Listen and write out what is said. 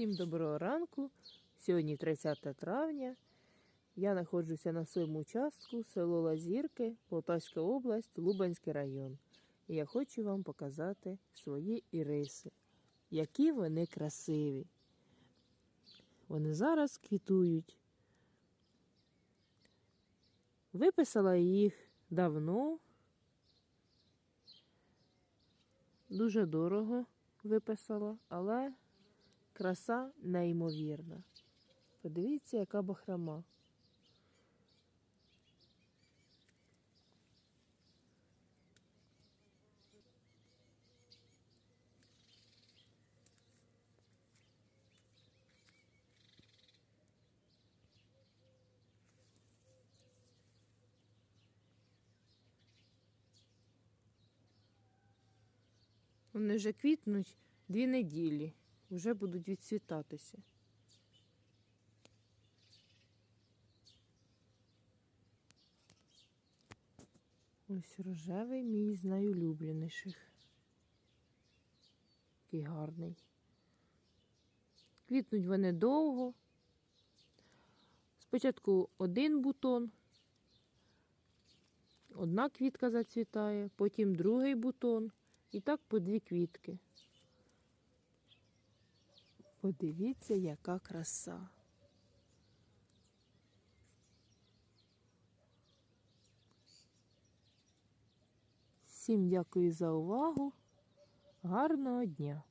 Всім доброго ранку. Сьогодні 30 травня. Я знаходжуся на своєму участку, село Лазірки, Полтавська область, Лубанський район. І я хочу вам показати свої іриси. Які вони красиві. Вони зараз квітують. Виписала їх давно. Дуже дорого виписала, але краса неймовірна. Подивіться, яка бахрома. Вони вже квітнуть дві неділі, вже будуть відцвітатися. Ось рожевий мій з найулюбленіших. Який гарний. Квітнуть вони довго. Спочатку один бутон, одна квітка зацвітає, потім другий бутон. І так по дві квітки. Подивіться, яка краса. Всім дякую за увагу. Гарного дня!